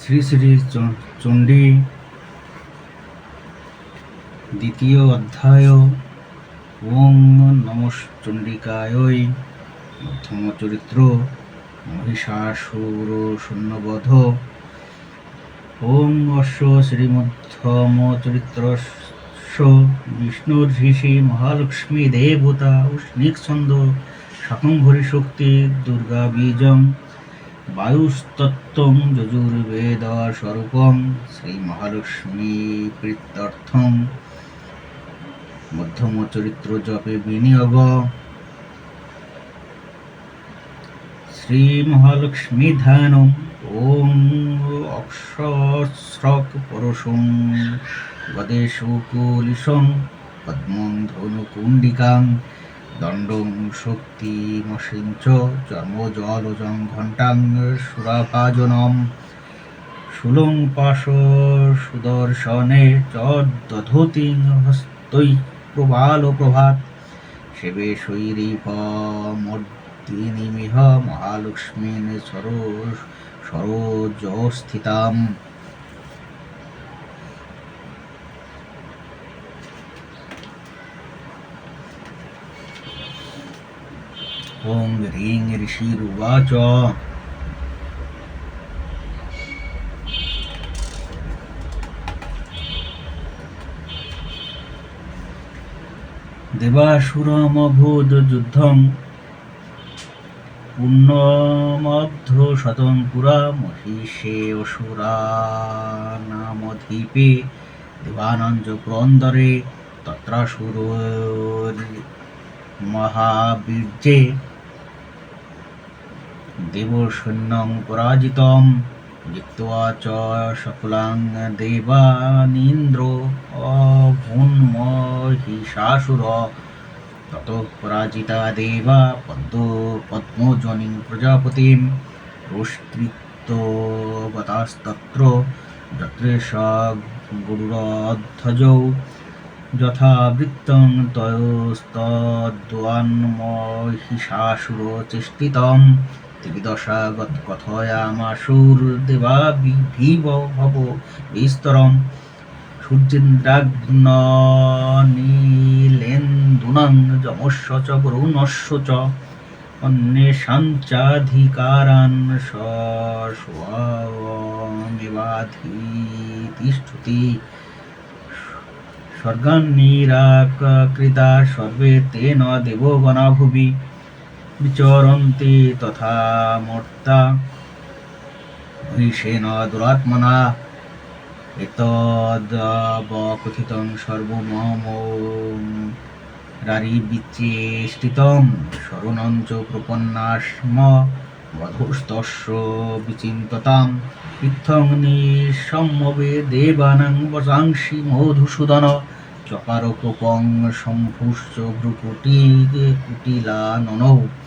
শ্রী শ্রী চণ্ডী, দ্বিতীয় অধ্যায়, ওং নমঃ চণ্ডিকায়, মধ্যম চরিত্র, মহিষাসুর শূন্যবধ। ওং অশ্ব শ্রীমধ্যম চরিত্র বিষ্ণুর ঋষি মহালক্ষ্মী দেবতা, উষ্ণিক ছন্দ, শাকম্ভরী শক্তি, দুর্গা বীজং বায়ুস্তত্ত্বং যজুর্বেদ স্বরূপং শ্রী মহালক্ষ্মী প্রীত্যর্থং মধ্যম চরিত্র জপে বিনিয়োগ। শ্রী মহালক্ষ্মী ধ্যানম ওম অক্ষস্রক পরশুং গদেশুকুলিশং পদ্মং ধনুকুণ্ডিকাং দণ্ডং শক্তিমসিঞ্চ চর্মজলজং ঘণ্টাং সুরাভাজনম শূলং পাশ সুদর্শনে চ দধতি হস্তৈ প্রবাল প্রভাত। সেবে শৈরীভ মর্দিনীমিহ মহালক্ষ্মীন সরো সরোজস্থিতাম। ॐ ह्रीं ऋषिरुवाच দেবাসুরমভূতযুদ্ধং পুণ্যমধ্য শতং পুরা মহিষে অসুরা নামধীপে দেবানঞ্জ পুরন্দরে তত্রাসুর মহাবীর্যে দেবসৈন্যং পরাজিতম জিত্वा চ সকলাং দেবানীন্দ্র অভুন্মহিষাসুর ততঃ পরাজিতা দেবা পদ্ম পদ্মজনিং প্রজাপতিম রুষ্টৃত্ববতাস্তত্র যত্র স গুরুরধ্বজৌ যথা বৃত্তং তয়োস্তদ্বান্মহিষাসুর চেষ্টিতম। ত্রিদশা কথয়ামাসুর দেবা বিভীব ভব বিস্তরম। সূর্যেন্দ্রাগ্ন নীলেন্দুনং যমস্য চ বরুণস্য চ। অন্যেষাঞ্চাধিকারাन् স্বস্বমেবাধিতিষ্ঠতি স্বর্গান্নিরাকৃতা সর্বে তেন দেবগণা ভুবি বিচরন্তি তথা মর্তা মহিষেন দুরাত্মনা এতদবকথিतं সর্বমম রারিবিচেষ্টিতম শরণং চ প্রপন্নাস্ম বধূস্তস্য বিচিন্ততাম ইত্থং নিঃসম্মবে দেবানাং বসাংসি মধুসূদন চকারকোপং শম্ভুশ্চ ভ্রুকুটি কুটিলাননৌ ততোতি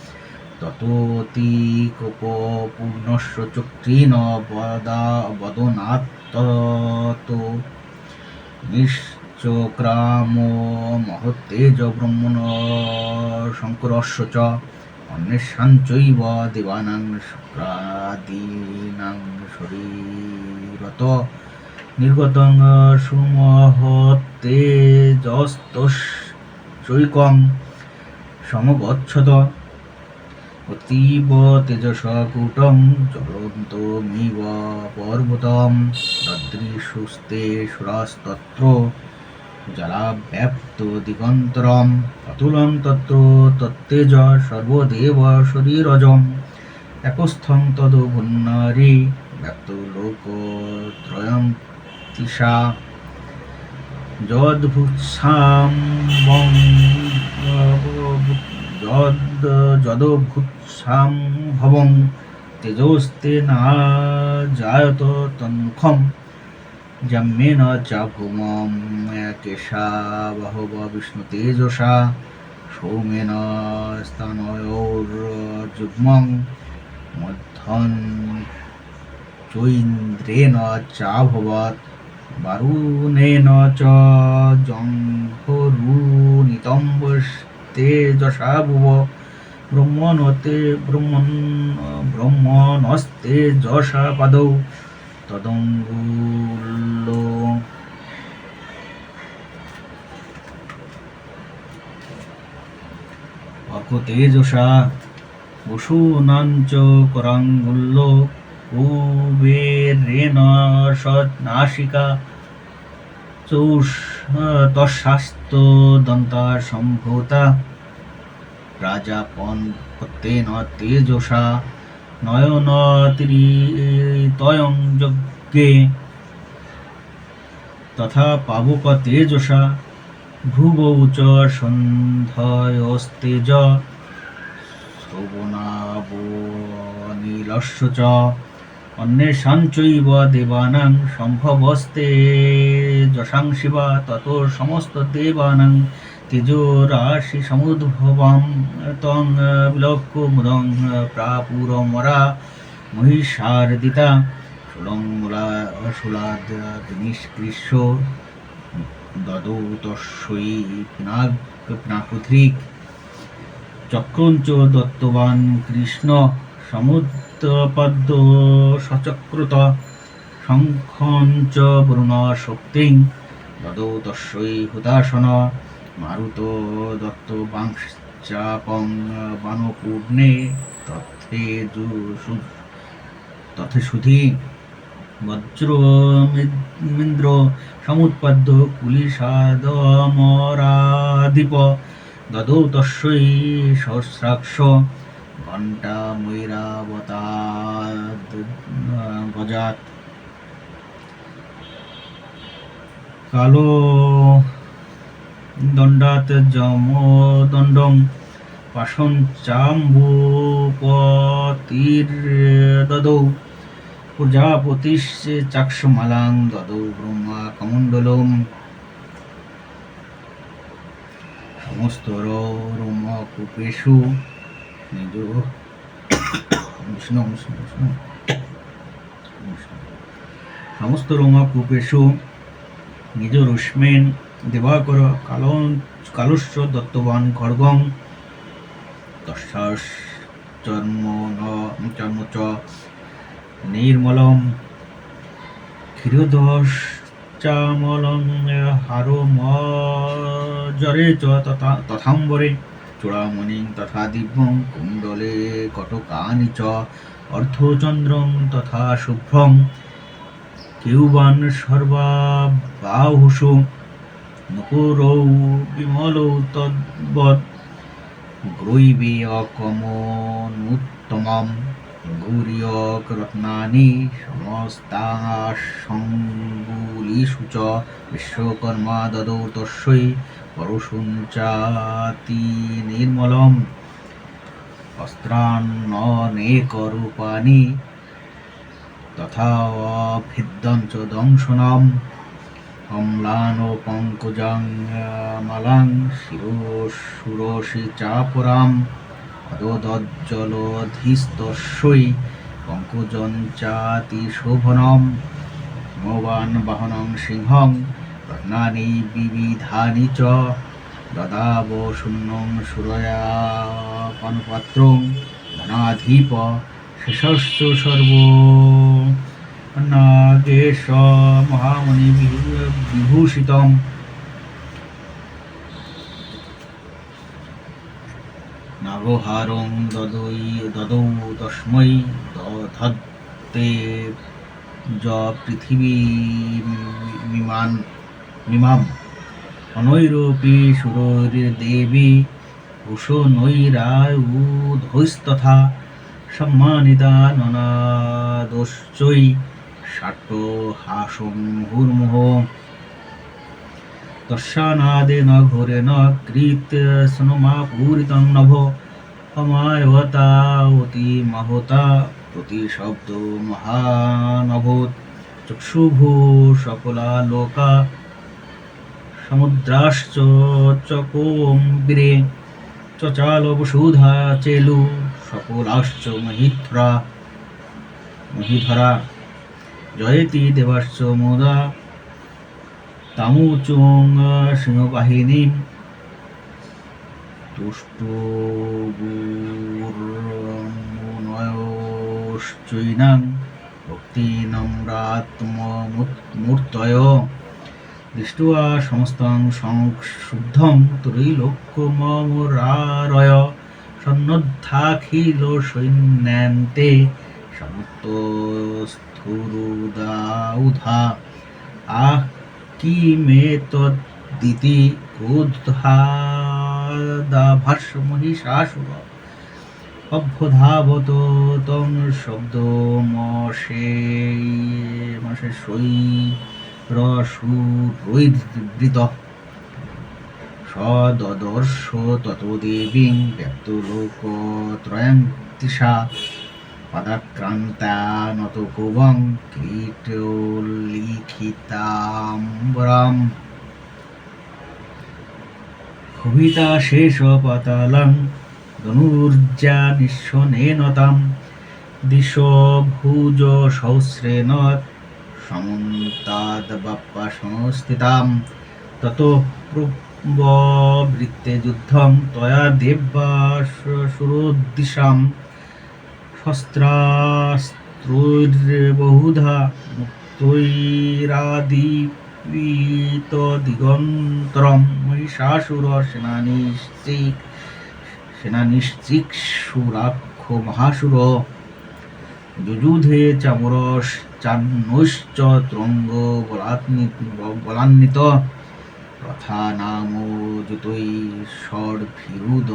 কোপপূর্ণস্য চক্রিণ বদা নিশ্চক্রামো মহত্তেজ ব্রহ্মণ শঙ্করস্য চ অন্যেষাঞ্চৈব দেবানাং শুক্রাদীনাং শরীরত। নির্গতং সুমহত্তেজস্তৈকং সমগচ্ছত অতীব তেজসকূটং জ্বলন্তমিব পর্বতম তদৃশুস্তে সুরাস্তত্র জলাব্যাপ্ত দিগন্তরম অতুলং তত্র তত্তেজ সর্বদেব শরীরজম একস্থং তদ ভুন্নারি ব্যক্ত লোকত্রয়ং তিষা যদ্ভুৎসাম্বং যদ যদভুৎসাম্ভবং তেজস্তে না জায়ত তন্মুখম জম্যেন চ ভূমম কেশা বহব বিষ্ণুতেজসা সৌমেন স্তনয়োর্যুগ্মং মধ্যন চৈন্দ্রেণ চাভবৎ বারুণেন চ জঙ্ঘরুনিতম্বস্তেজসা ভুব ব্রহ্মণতে ব্রহ্মণ ব্রহ্মণস্তে যশা পাদৌ তদঙ্গুল্য অর্ক তেজসা বসুনাঞ্চ করাঙ্গুল্য কুবেরেণ সনাশিকা চৌষ তশাস্ত দন্তা সম্ভূতা রাজাপন্তেন তেজসা নয়ন তয়ং যজ্ঞে। তথা পাবক তেজসা ভ্রুবৌ চ। সন্ধয়স্তেজ চ দেবানাং সম্ভবস্তে যশাং শিবা তত সমস্ত দেবানাং তেজরাশি সমুদ্ভবাম তং বিলক্ষ মুদং প্রাপুরমরা মহিষার্দিতা সুলঙ্গুলা সুলাদ নিষ্কৃষ্য দদৌ তস্যৈ পিনাক পিনাকুথ্রিক চক্রঞ্চ দত্তবান কৃষ্ণ সমুদ্রপদ্ম সচক্রত শঙ্খঞ্চ বরুণ শক্তিং দদৌ তস্যৈ হুতাসন মারুত দত্ত বাংশ্চাপং বানপূর্ণে তথে তথে সুধি বজ্রমিন্দ্র সমুৎপদ্য কুলিশাদমরাধিপ দদৌ তস্যৈ সহস্রাক্ষ ঘণ্টা ময়ূরাবতাদ গজাত। কালো দণ্ডাত যমদণ্ডং পাশন চাম্বুপতির দদৌ। প্রজাপতিশ্চে চাক্ষমালাং দদৌ ব্রহ্মা কমণ্ডলম। সমস্ত রোমকূপেষু নিজ বিষ্ণু বিষ্ণু বিষ্ণু সমস্ত রোমকূপেষু নিজ রুষ্মেন দেবাকর কাল কালস্য দত্তবান খড়গং। তস্যাস চর্ম চর্ম চ, নির্মলম। ক্ষীরদশ চামলং হারো মরে চ তথা, তথাম্বরে। চূড়ামণিং তথা দিব্যং কুণ্ডলে কটকানি চ, অর্ধচন্দ্রং তথা শুভ্রং। কেউবান সর্বাবাহুষু। নকুরৌ বিমলৌ তদ্বৎ গ্রৈবেয়কমনুত্তমম গৌরীয়ক রত্নানি সমস্তাসঙ্গুলিষু চ বিশ্বকর্মা দদৌ তস্যৈ পরশুঞ্চাতি নির্মলম। অস্ত্রান্ননেকরূপাণি তথা ভিদ্যং চ দংশনম। অম্লান পঙ্কজাং, মালাং শিরোষুরসি চাপরাম অদোদজ্জলধিস্তস্যৈ পঙ্কজঞ্চাতি শোভনম। বাহনং সিংহং রত্নানি বিবিধানি চ দদাব শূন্যং সুরয়াপানপাত্রং, ধনাধিপ, শেষস্য সর্ব। মহামণি বিভূষিতম নাগহারং দদৈ দদৌ তস্मै দধত্তে য পৃথিবী মিমান মিমাম অনৈরপি সুরদেবী ভূষণৈরায়ুধৈস্তথা সম্মানিতা ননাদশ্চৈ ষাট্ট মহানভূত চক্ষুভূ সকলা লোকা সমুদ্রাশ্চ চচাল বসুধা চেলু সকলাশ্চ মহিধ্রা মহিধরা জয়তি দেবাস মোদা। তামুচং সিংহবাহিনী তুষ্টগুর্মুনয়শ্চৈনাং ভক্তি নম্রাত্মূর্তয় দৃষ্টুয়া সমস্তাং সংশুদ্ধম ত্রৈলোক্যমরারয় সন্নদ্ধাখিল সৈন্যান্তে সমস্ত সমুত্তস্থুরুদাউধা আহ, কি মে তদ্দিতি ক্রোধাদাভাষ্যমহিষাসুর অভ্যধাবত তং শব্দমশে মশে সৈ রসুরৈর্বৃত সদদর্শ ততো দেবীং ব্যক্তলোকত্রয়ন্তিষা পদাক্রান্তা নত কুবং কীটোল্লিখিতাম্বরাম ক্ষুভিতা শেষ পাতালং ধনুর্জা নিঃস্বনেন তাম দিশভুজ সহস্রেণ সমন্তাদ্বাপ্পা সংস্থিতাম তত প্রবৃত্তে যুদ্ধং তয়া দেব্যা সুরোদ্দিশাম শস্ত্রাস্ত্রৈর্বহুধা মুক্তৈরাদীপিত দিগন্তরম মহিষাসুর সেনানিশ্চিক সেনানিশ্চিক্ষুরাক্ষ মহাসুর। যুযুধে চামরশ্চান্নৈশ্চ ত্রঙ্গ বলান্বিত। রথা নাম যুতৈ ষড়ভিরুদ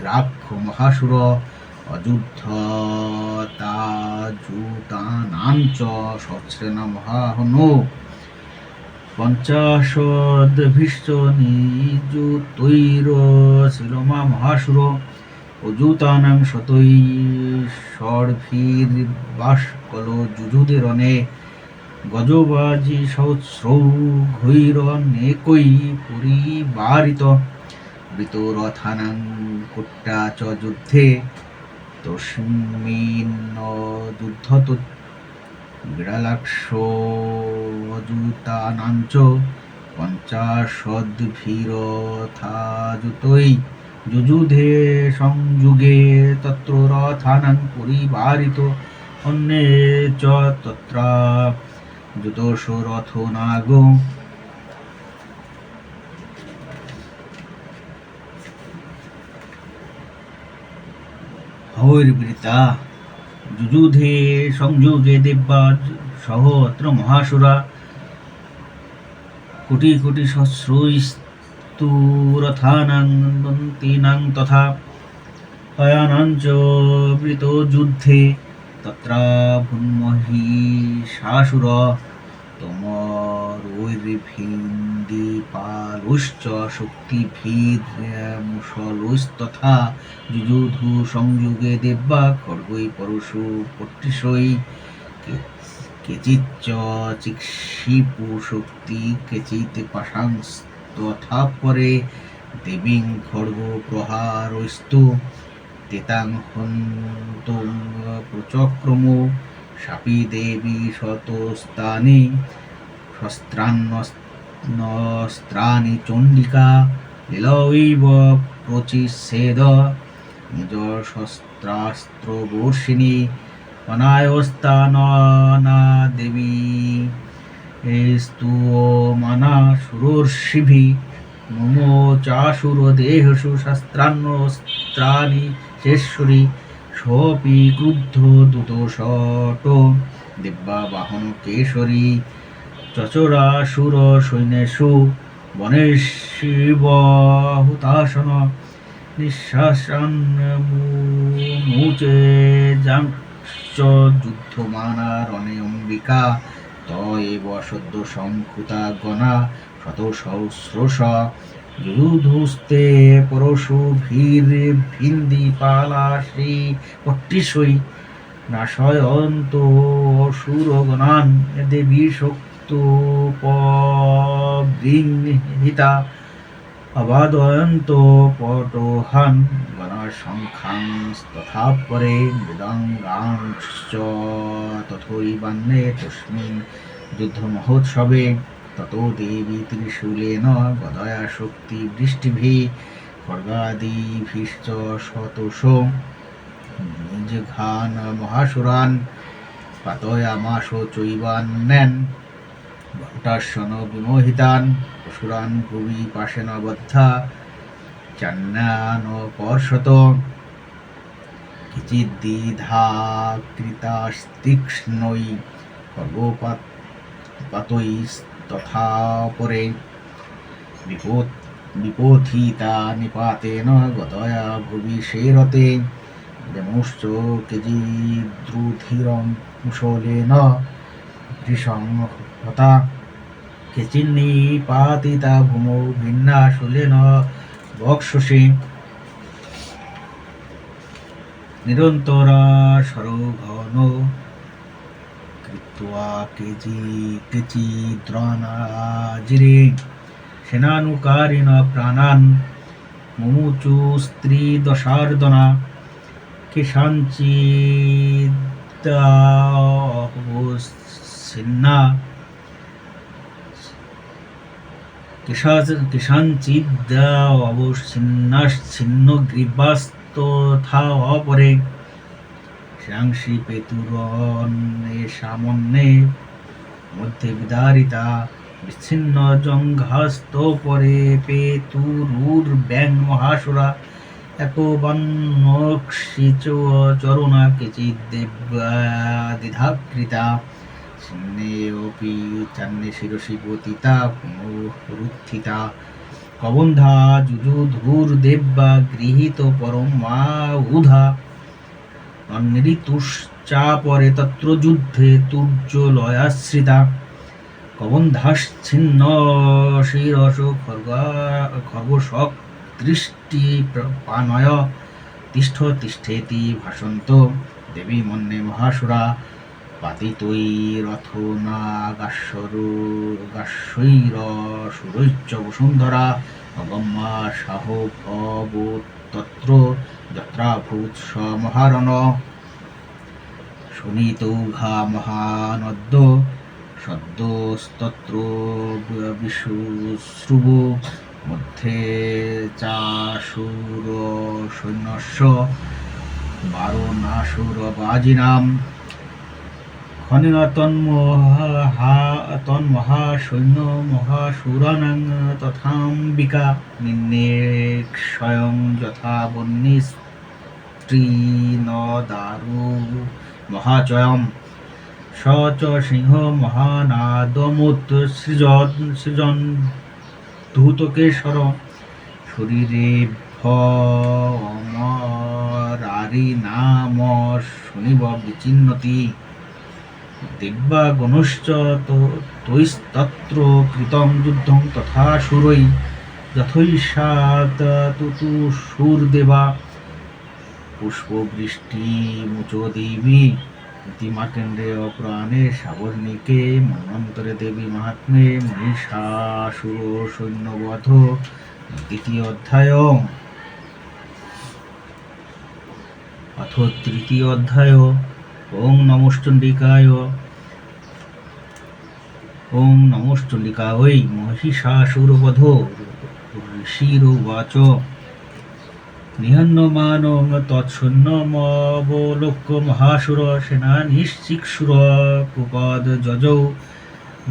গ্রাক্ষ মহাসুর। অযুদ্ধতাজুতানাঞ্চ সহস্রেণ মহাহনো। পঞ্চাশদ্ভিশ্চ নিযুতৈর শিলমা মহাসুর, অযুতানাং শতৈ ষড়ভির্বাসকল যুযুদে রণে। গজবাজি সহস্রৌ ঘৈরনেকৈ পরিবারিত। বৃতরথানাং কুট্টা চ যুদ্ধে তস্মিন্ন যুদ্ধত বিড়ালাক্ষ অযুতানাঞ্চ পঞ্চাশদ্ভিরথাযুতৈ যুযুধে সংযুগে তত্র রথানাং পরিবারিত। অন্যে চ তত্রা যুতোষ রথ নাগ হৈর্বৃতা যুযুধে সংযুগে দেব্যা সহ অত্র মহাসুরা। কোটি কোটি সহস্রস্তূরথানাং দন্তীনাং তথা হয়ানাঞ্চ বৃত যুদ্ধে তত্রা ভুন্মহিষাসুর তোমরৈর্ভিন্দিপালুশ্চ শক্তিভির্মুষলুস্তথা যুযুধু সংযুগে দেব্যা খড়গৈ পরশু পট্টিসৈ কেচিচ্চ চিক্ষিপু শক্তি, কেচিৎ পাশাংস্তথা পরে দেবীং খড়গ প্রহারস্তু, তেতাং হন্তুং প্রচক্রম, শাপি দেবী শতস্তানি শস্ত্রান্নস্ত্রাণি চণ্ডিকা লীলৈব প্রচিচ্ছেদ নিজ শস্ত্রাস্ত্রবর্ষিণী অনায়স্তাননা দেবী স্তূয়মানা সুরর্ষিভি। মমো চাসুর দেহসু শাস্ত্রান্নস্ত্রাণি শেশ্বরী সোপি ক্রুদ্ধ দুতশট দিব্যাবাহন কেশরী। চচরাসুর সৈন্যেষু বনে শিব হুতাসন নিঃশ্বাসান মুচে যাঞ্চ যুদ্ধমানা রণে অম্বিকা ত এব সদ্য সংকুতা গণা শত সহস্রশ যুধুস্তে পরশু ভীর ভিন্দি পালা শ্রী পট্টিসই নাশয়ন্ত অসুরগণান দেবী শক্ত পবৃংহিতা অবাদয়ন্ত পটোহান গণসংখ্যাং তথা পরে মৃদঙ্গাংশ্চ তথৈবান্নে তস্মিন যুদ্ধমহোৎসবে ততো দেবী ত্রিশূলেন গদয়া শক্তি বৃষ্টিভি খড়গাদিভিশ্চ শতশ নিজঘান মহাসুরান পাতয়ামাস চৈবান্যান ঘণ্টাসন বিমোহিতান অসুরান ভুবি পাশেন বদ্ধা চান্নান পর্ষত কিচিদ্দিধা কৃতাস্তীক্ষ্ণৈ খর্গপাত পাতৈস্তথা পরে। বিপদ বিপথিতা নিপাতেন গতয়া ভুবি সেরতে। যমুশ্চ কেজিদ্রুধিরং মুসলেন ভৃশং হতা কেচিন্নিপাতিতা ভূমৌ ভিন্নাশুলেন বক্ষসি নিরন্তরা সরঘন, কৃত্বা কেজি কেচিদ্রানাজিরে সেনানুকারিণ প্রাণান, মুমুচু স্ত্রী দশার্দনা। কিষাঞ্চিন্না কিষাঞ্চিদ অবচ্ছিন্নাশ্ছিন্ন গ্রীবাস্তথা অপরে শ্রাংসি পেতুরন্নে সামন্নে মধ্যে বিদারিতা বিচ্ছিন্ন জঙ্ঘাস্ত পরে পেতুরুর ব্যাং মহাসুরা একবান্নক্ষিচ চরণা কেচিৎ দেব্যাদিধাকৃতা ছিন্নেऽপি চান্নে শিরসি পতিতা পুনরুত্থিতা কবন্ধা যুযুধুর্দেব্যা গৃহীত পরম মা উধা নৃতুশ্চাপরে তত্র যুদ্ধে তুর্যলয়াশ্রিতা। কবন্ধাশ্ছিন্ন শিরস খর্গা, খর্গশক দৃষ্টি পানয় তিষ্ঠ তিষ্ঠেতি ভাসন্ত। দেবী মন্যে মহাসুরা। পাতিতৈ রথ নাগাশ্বরু গাশ্বৈর সুরৈচ্চ বসুন্ধরা অগম্যা সাহ তত্র যত্রাভূত সমহারণ শোণিতৌঘা মহানদ্য সদ্যস্তত্র বিশুশ্রুব মধ্যে চাশুর সৈন্যস্য বারণাসুর বাজিনাম খনিন তন্মহা তন্মহাসৈন্য মহাসুরানাং তথাম্বিকা নিন্নে স্বয়ং যথা বন্যী স্ত্রীনদারু মহাচয়ম স চ সিংহ মহানাদমুত সৃজন সৃজন ধূতকেশর শরীরে ভমরারি নাম শুনিব বিচিন্নতি দিব্যাগণশ্চ তৈস্তত্র কৃতং যুদ্ধং তথা সুরৈ যথৈষাত তুতুষুর্দেবা পুষ্পবৃষ্টি মুচো দেবী ইতিমাকেন্দ্রে অপ্রাণে সাবর্ণিকে মন্বন্তরে দেবী মাহাত্মে মহিষাসুর সৈন্যবধ। দ্বিতীয় অধ্যায় অথ তৃতীয় অধ্যায়। ওং নমশ্চণ্ডিকায় ওং নমশ্চণ্ডিকা ওই মহিষাসুরবধ ঋষিরুবাচ নিহন্যমানং তৎসৈন্যমবলোক্য মহাসুর সেনা নিশ্চিক্ষুর কুপদ যজৌ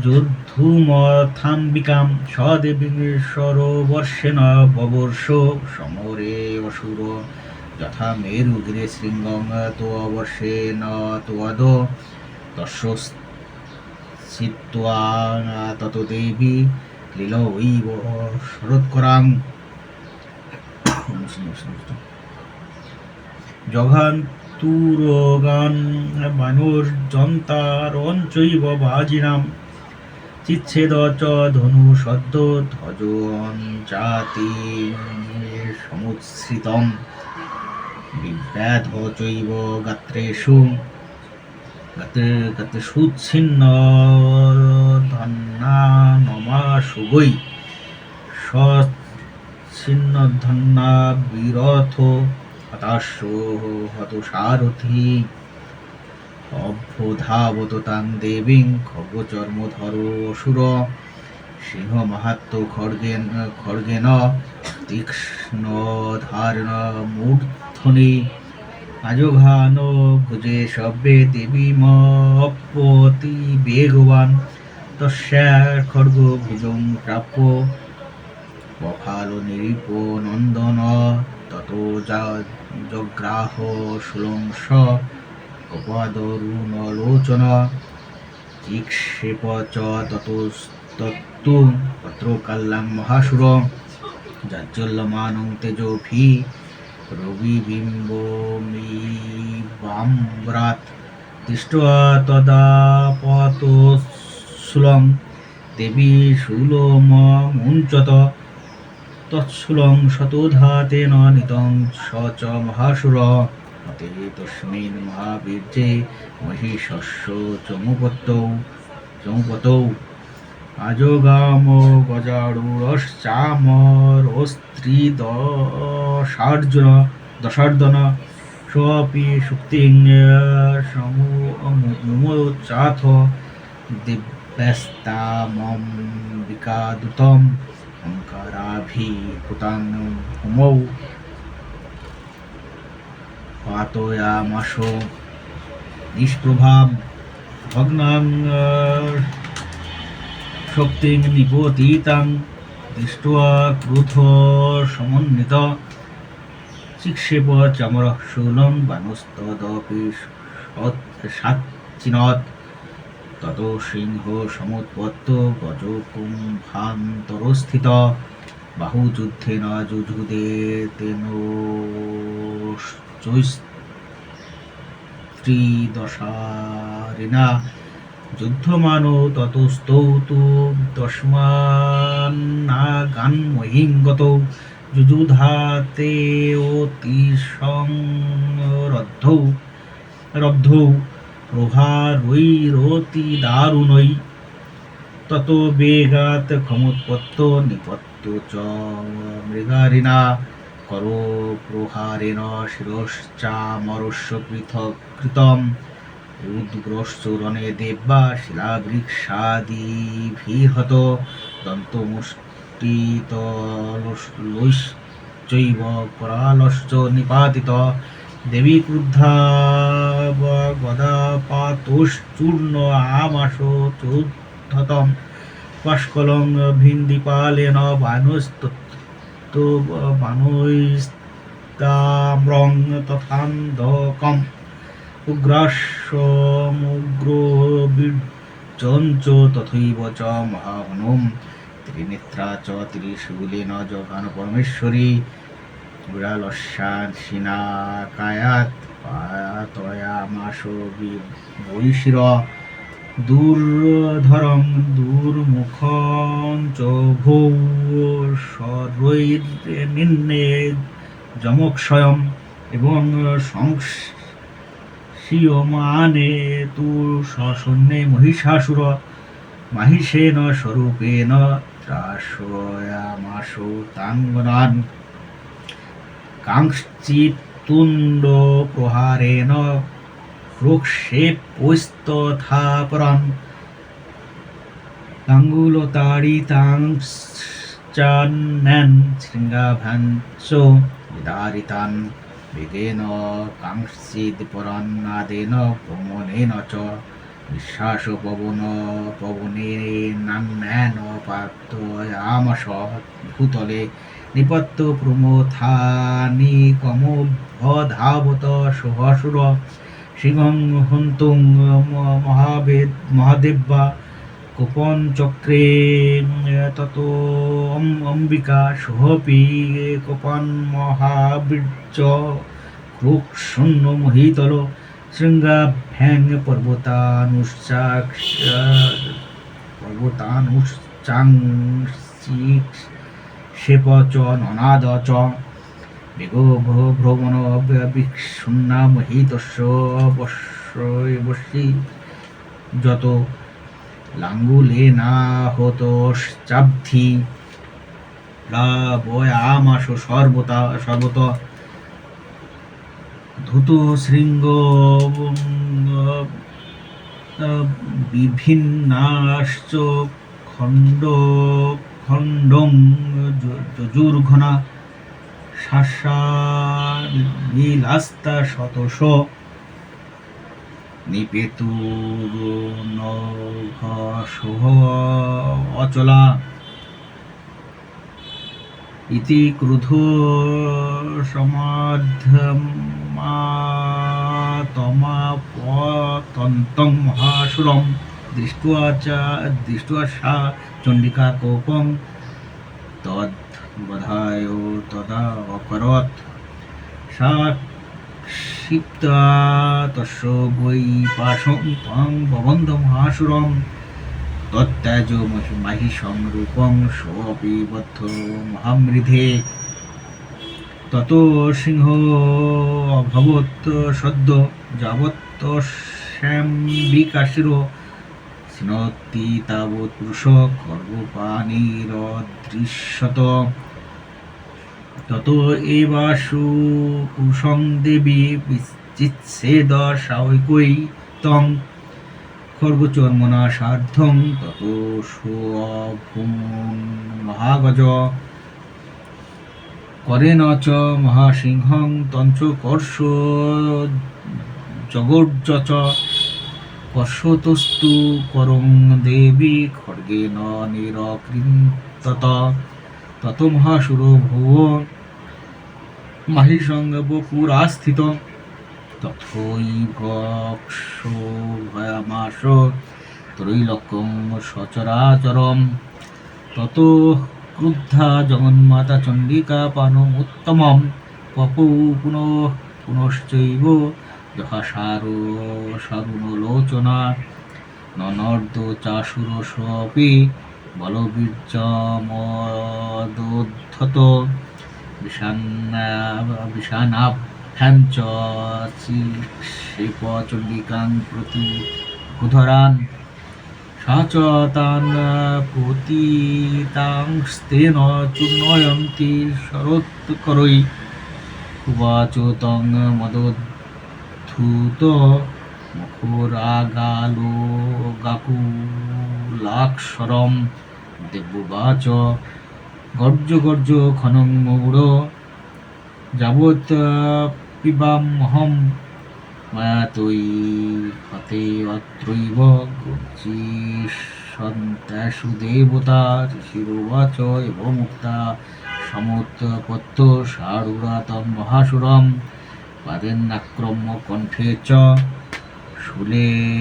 যোদ্ধুমথাম্বিকাম সদেবী সরোবর্ষেণ ববর্ষ সমরে অসুর যথা মেরুগিরে শৃঙ্গং তো তোয়াদ তস্য স্থিত্বা তত দেবী লীলৈব শরৎকরাং জঘান্তুরগান মানুর্জন্তারঞ্চৈব বাজিনাম। চিচ্ছেদ চ ধনু সদ্য ধ্বজঞ্চাতি সমুৎসৃতম বিব্যাধ চৈব গাত্রেষু, গাত্রে গাত্রেষুচ্ছিন্ন ধন্না নমা সুগৈ ছিন্নধন্না বিরথ হতাশ্য হতসারথি অভ্যধাবত তাং দেবীং খগচর্মধর অসুর, সিংহ মাহাত্ম খড়গেন খড়গেন তীক্ষ্ণ ধারণ মূর্ধনি আজঘান ভুজে সব্যে দেবী মপতি বেগবান তস্যার খড়গ ভুজং প্রাপ্য। বফাল নিরিপ নন্দন, তত জগ্রাহ সুলংস উপাদরুণলোচন চিক্ষেপ চ ততস্তত্তু পত্রকাল্লাং মহাসুর। জাজ্জল্যমানং তেজোভি রবিবিম্বমিবাম্রাত দৃষ্টা তদা পতশুলং দেবী শূলমুঞ্চত তৎসুলং শতধাতে নিতং নিদং স চ মহাসুর মতে তস্মিন মহাবীর্যে মহিষস্য চমুপত চমুপত আজগাম গজাড়ুরশ্চামরস্ত্রীদশার্জুন দশার্দন সোপি সুক্তিং সমুমোচাথ দিব্যস্তামম্বিকাদূতম অঙ্কারাভিভূতাং হুমৌ। পাতয়ামাস নিষ্প্রভাব ভগ্নাং শক্তি নিবতিতাং দৃষ্টুয়া ক্রুধ সমন্বিত। শিক্ষেপ চমর শূলম বানস্তদপি সাচ্চিনত তত সিংহ সমুৎপত্ত গজ কুম্ভান্তরস্থিত। বাহু যুদ্ধে ন যুযুদে তেন ত্রিদশারিণা। যুদ্ধমান ততস্তৌ তু তস্মান্নাগান্মহিঙ্গত যুযুধাতে অতিসংরদ্ধৌ রব্ধৌ প্রহারৈরতি দারুণৈ, তত বেগাত ক্ষমোৎপত্ত নিপত্ত চ মৃগারিণা, করো প্রহারেণ শিরশ্চামরস্য পৃথক কৃতম উদ্গ্রশ্চরণে দেব্যা শিলাবৃক্ষাদিভিহত দন্তমুষ্টিতলৈশ্চৈব কৰালশ্চ নিপাতিত দেবী ক্রুদ্ধা গদাপাতশ্চূর্ণ আমাশ চোদ্ধতম পাস্কলং ভিন্দিপালেন বানস্তত্ত বানৈস্তাম্রং তথান্ধকম উগ্রাসমুগ্রবীর্যঞ্চ তথৈব চ মহাবনম ত্রিনেত্রা চ ত্রিশূলেন জঘান পরমেশ্বরী বিড়ালস্যাসিনাকায়াত পাতয়ামাশ বৈশির দূরধরং দুর্মুখং চ ভৌ সরৈর্নিন্নে যমক্ষয়ম এবং সংস শিয়মানে তু সশন্যে মহিষাসুর মাহিষেন স্বরূপেণ ত্রাসয়ামাস তাঙ্গনান। কাংশ্চিত্তুণ্ড প্রহারেণ রোক্ষেপস্তথাপরান গাঙ্গুলতাড়িতাংশ্চান্যান শৃঙ্গাভাঞ্চ বিদারিতান বেগেন কাংশ্চিৎপরান্নাদেন ভ্রমণেন চ। নিঃশ্বাস পবন পবনে নাম্যান পবনেনান্যান পাতয়ামস ভূতলে নিপত্ত প্রমথানি কমোভধাবত সহসুর সিংহং হন্তুং মহাবেদ মহাদেব্যা কোপন চক্রে তত অম্বিকা সহপি কোপন মহাবীর্য, ক্রুক শূন্য মহিতল শৃঙ্গাভ্যাং পর্বতানুশ্চাক্ষ পর্বতানুশ্চাংশিক্ষেপ চ ননাদ চ, বেগো ভ্রমণ বিক্ষুন্না মহিতস্য যত লাঙ্গুলেনাহতশ্চাব্ধি। প্লাবয়ামাস সর্বতা সর্বত। ধূত শৃঙ্গ বিভিন্নাশ্চ খণ্ড খণ্ডং যজুর্ঘনা। শাসাবিলাস্তা শতশ নিপেতুনঘসহ অচলা। ইতি ক্রোধ সমাধমাতমাপতন্तं মহাসুরম দৃষ্টুয়া চা দৃষ্টুয়া সা, চণ্ডিকা কোপং। তদ্বধায় তদা অকরত। সা ক্ষিপ্তা তস্য বৈ পাশং ত্বং ববন্ধ মহাসুরম তত্ত্যাজ মাহিষং রূপং সোऽপি বদ্ধ মহামৃধে। তত সিংহ অভবত সদ্য যাবত্ত শ্যাম্বিকাশির সিনত্তি তাবৎ পুরুষ খর্বপানিরদৃশ্যত তত এবাসু পুরুষং দেবী বিচিচ্ছেদ সাহৈকৈ তং। খর্গচর্মণা সার্ধং তত সোऽভূম মহাগজ। করেণ চ মহাসিংহং তঞ্চ কর্ষ জগর্জ কর্ষতস্তু করং দেবী খড়গেন নিরকৃন্তত। তত মহাসুর ভুব মাহিসঙ্গ পুরাস্থিত তথৈভক্ষো ভয়ামাস ত্রৈলোক্যং সচরাচরম। তত ক্রুদ্ধা জগন্মাতা চণ্ডিকা পানমুত্তমম পপৌ পুনঃ পুনশ্চৈব যহাসারো সারুণলোচনা। ননর্দ চাশুরসপি বলবীর্যমদোদ্ধত। বিষানাভ্যাঞ্চ শিল্পচণ্ডিকাং প্রতি কুধরান সা চ তান পতিতাংস্তেন চূর্ণয়ন্তি শরৎকরৈ উবাচ তং মদোদ্ধূত মুখুরাগালো গাকুলাক্ষরম দেবুবাচ গর্জ গর্জ খনং মৌঢ় যাবৎ পিবামহম মায়া তৈ হতে অত্রৈব গর্জিষ্যন্ত্যাসু দেবতা ঋষিরুবাচ এব মুক্তা সমুৎপত্ত সারুরাতম মহাসুরম পাদেন্নাক্রম্য কণ্ঠে চ। শূলেনৈনমতাড়য়ৎ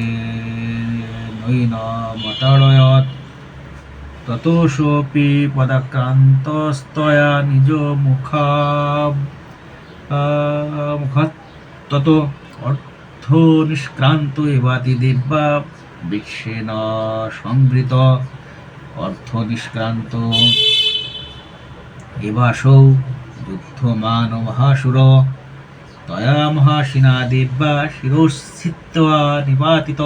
ততোऽপি পদাক্রান্তস্তয়া নিজ মুখা মুখাৎ তত অর্থ নিষ্ক্রান্ত এবাতি দিব্যা বৃক্ষেণ সংবৃত অর্থ নিষ্ক্রান্ত এবাসৌ যুদ্ধমান মহাসুর তয়া মহাসিনা দিব্যা শিরশ্চিত্ত্বা নিপাতিত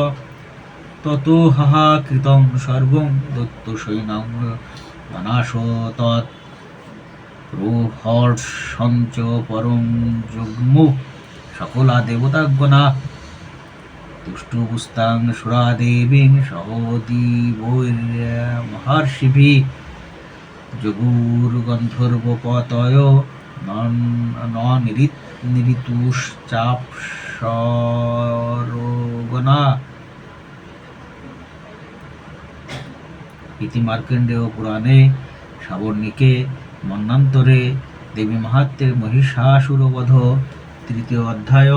ততো হাহা কৃতং সর্বং দত্ত সৈন্যং অনাশ তৎ প্রহর্ষঞ্চ পরং যুগ্মু সকলা দেবতাগণা। তুষ্টুপুস্তাং সুরা দেবীং সহদিবৈর্মহর্ষিভি যগুর্গন্ধর্বপতয় নৃতুশ্চাপসরগণা ইতি মার্কণ্ডেয় পুরাণে সাবর্ণিকে মন্নান্তরে দেবী মাহাত্মের মহিষাসুরবধ তৃতীয় অধ্যায়।